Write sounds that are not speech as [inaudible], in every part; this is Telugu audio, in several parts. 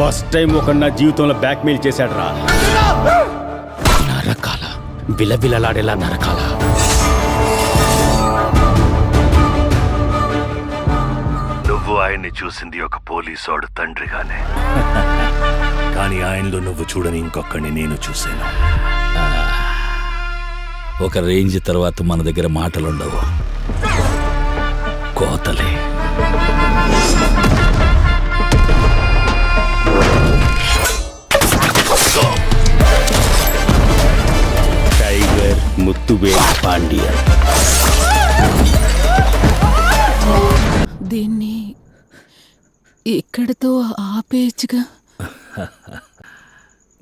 ఫస్ట్ టైం ఒక నా జీవితంలో బ్లాక్మెయిల్ చేశాడు రా నరకాల. బిలబిలలాడేలా నరకాల. నువ్వు ఆయన్ని చూసింది ఒక పోలీసోడు తండ్రిగానే. [laughs] కానీ ఆయనలో నువ్వు చూడని ఇంకొకరిని నేను చూశాను. ఒక రేంజ్ తర్వాత మన దగ్గర మాటలుండవు. కోతలే. ముత్తువేల్ పాండ్యన్ దీన్ని ఇక్కడతో ఆపేయచ్చుగా.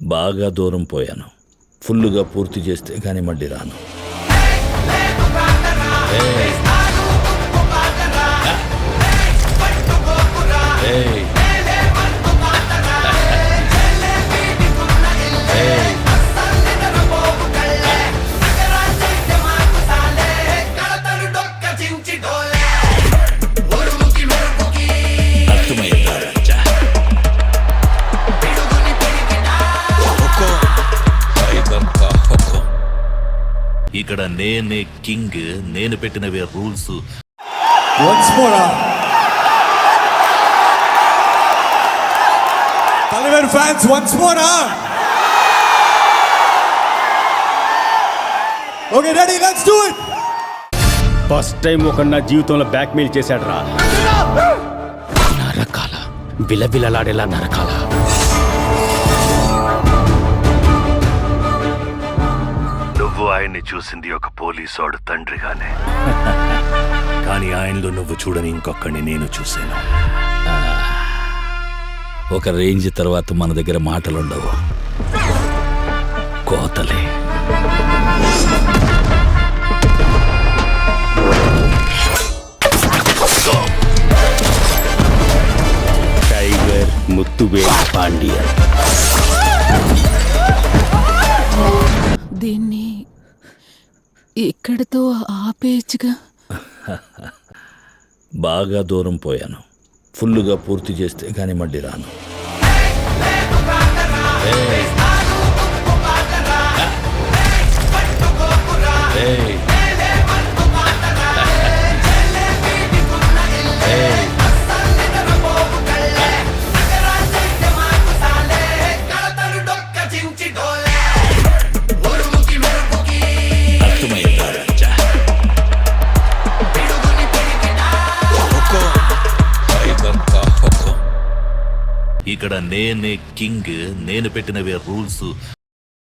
బాగా దూరం పోయాను. ఫుల్లుగా పూర్తి చేస్తే కానీ మళ్ళీ రాను. ఏయ్. ఇక్కడ నేనే కింగ్ నేను పెట్టినవే rules Once more. ah. Taliban fans, once more. ah. Okay, ready? Let's do it. First time ఒక నా జీవితంలో బ్లాక్మెయిల్ చేశాడు రా నరకాల బిలబిలలాడేలా నరకాల ఆయన్ని చూసింది ఒక పోలీసోడు తండ్రిగానే. [laughs] కానీ ఆయనలో నువ్వు చూడని ఇంకొకరిని నేను చూశాను. ఒక రేంజ్ తర్వాత మన దగ్గర మాటలుండవు. కోతలే. టైగర్ ముత్తువేల్ పాండ్యన్. ఇక్కడతో ఆపేయచ్చుగా? [laughs] బాగా దూరం పోయాను. ఫుల్లుగా పూర్తి చేస్తే కానీ మళ్ళీ రాను. ఇక్కడ నేనే కింగ్ నేను పెట్టినవే రూల్స్.